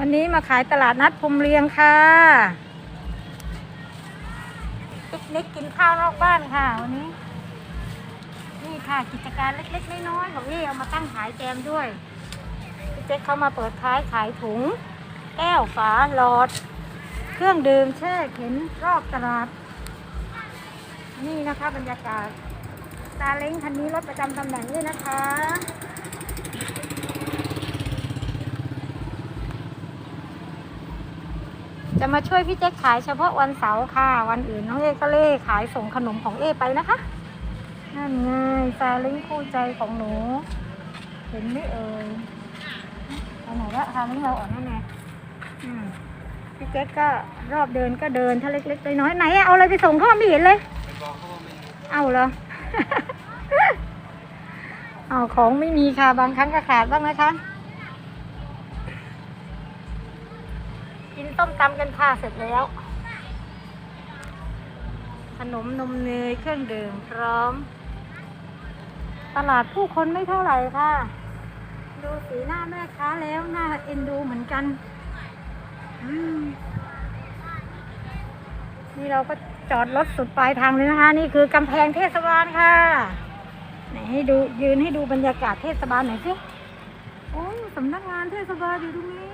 วันนี้มาขายตลาดนัดพรมเรียงค่ะปิกนิกกินข้าวนอกบ้านค่ะ วันนี้ นี่ค่ะกิจการเล็กๆน้อยๆของนี่เอามาตั้งขายแจมด้วยพี่เจ๊เขามาเปิดท้ายขายถุง แก้วฝาหลอด เครื่องดื่มแช่เข็นรอบตลาด นี่นะคะบรรยากาศซาเล้งคันนี้รถประจำตำแหน่งด้วยนะคะ จะมาช่วยพี่แจ๊คขายเฉพาะวันเสาร์ค่ะ วันอื่นน้องเอ๊ก็เล่ขายส่งขนมของเอไปนะคะนั่นไงซาเล้งคู่ใจของหนู เห็นไหมเอ่ยไปไหนละซาเล้งเราอ่อนนั่นไงพี่แจ๊คก็รอบเดินก็เดินถ้าเล็กๆน้อยๆไหนเอาอะไรไปส่งเขาไม่เห็นเลยเอาเหรอเอาของไม่มีค่ะบางครั้งก็ขาดบ้างนะคะ กินต้มตำกันค่ะเสร็จแล้ว ขนมนมเนยเครื่องดื่มพร้อม ตลาดผู้คนไม่เท่าไหร่ค่ะ ดูสีหน้าแม่ค้าแล้วหน่าเอ็นดูเหมือนกันนี่เราก็จอดรถสุดปลายทางเลยนะคะ นี่คือกำแพงเทศบาลค่ะไหนให้ดูยืนให้ดูบรรยากาศเทศบาลหน่อยสิโอ้สำนักงานเทศบาลอยู่ตรงนี้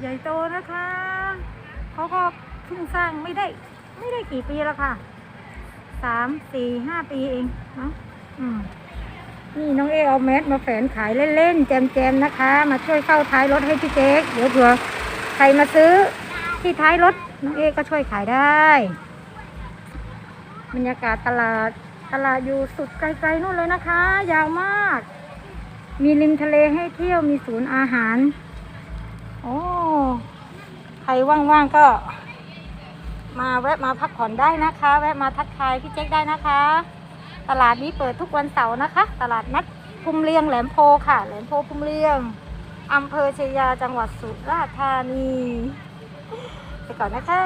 ใหญ่โตนะคะเขาก็เพิ่งสร้างไม่ได้ ไม่ได้กี่ปีแล้วค่ะสามสี่ห้าปีเองเนาะอืมนี่น้องเอเอาแมสมาแฝนขายเล่นๆแจมๆนะคะ มาช่วยเข้าท้ายรถให้พี่เจ๊กเดี๋ยวเผื่อใครมาซื้อที่ท้ายรถน้องเอก็ช่วยขายได้บรรยากาศตลาดตลาดอยู่สุดไกลๆนู่นเลยนะคะ ยาวมาก มีริมทะเลให้เที่ยวมีศูนย์อาหาร โอ้ใครว่างๆก็ มาแวะมาพักผ่อนได้นะคะ แวะมาทักทายพี่เจ๊กได้นะคะ ตลาดนี้เปิดทุกวันเสาร์นะคะ ตลาดนัดพุ่มเลียงแหลมโพค่ะ แหลมโพพุ่มเลียงอำเภอเชยาจังหวัดสุราษฎร์ธานี ไปก่อนนะคะ